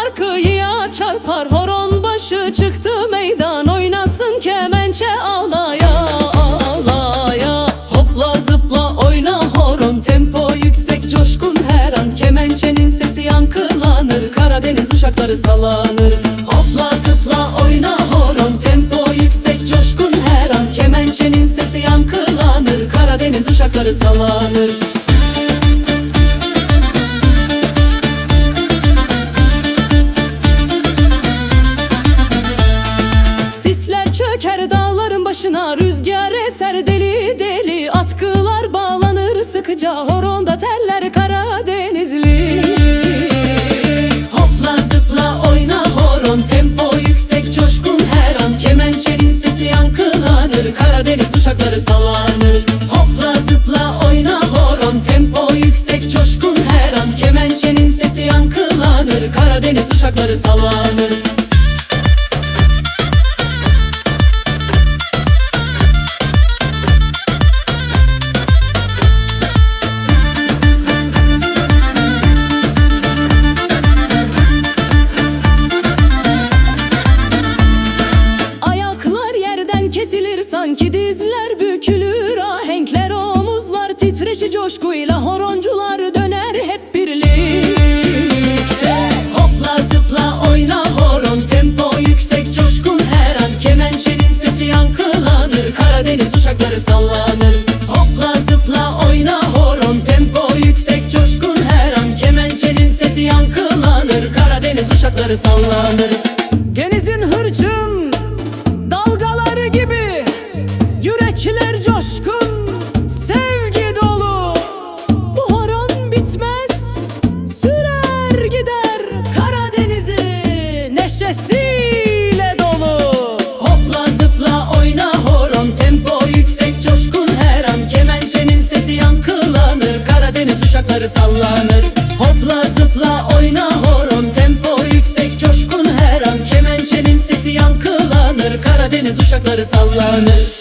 Şarkıyı çarpar horon başı çıktı meydan. Oynasın kemençe ağlaya ağlaya. Hopla zıpla oyna horon. Tempo yüksek coşkun her an. Kemençenin sesi yankılanır. Karadeniz uşakları sallanır Hopla zıpla oyna horon. Tempo yüksek coşkun her an. Kemençenin sesi yankılanır. Karadeniz uşakları sallanır dağların başına Rüzgar eser deli deli Atkılar bağlanır sıkıca Horonda teller Karadenizli. Hopla zıpla oyna horon Tempo yüksek coşkun her an. Kemençenin sesi yankılanır Karadeniz uşakları sallanır. Hopla zıpla oyna horon Tempo yüksek coşkun her an. Kemençenin sesi yankılanır Karadeniz uşakları sallanır sanki dizler bükülür Ahenkler omuzlar titreşi coşkuyla horoncular döner hep birlikte. Hopla zıpla oyna horon tempo yüksek coşkun her an. Kemençenin sesi yankılanır Karadeniz uşakları sallanır. Hopla zıpla oyna horon tempo yüksek coşkun her an. Kemençenin sesi yankılanır Karadeniz uşakları sallanır yankılanır Karadeniz uşakları sallanır. Hopla zıpla oyna horon tempo yüksek coşkun her an. Kemençenin sesi yankılanır Karadeniz uşakları sallanır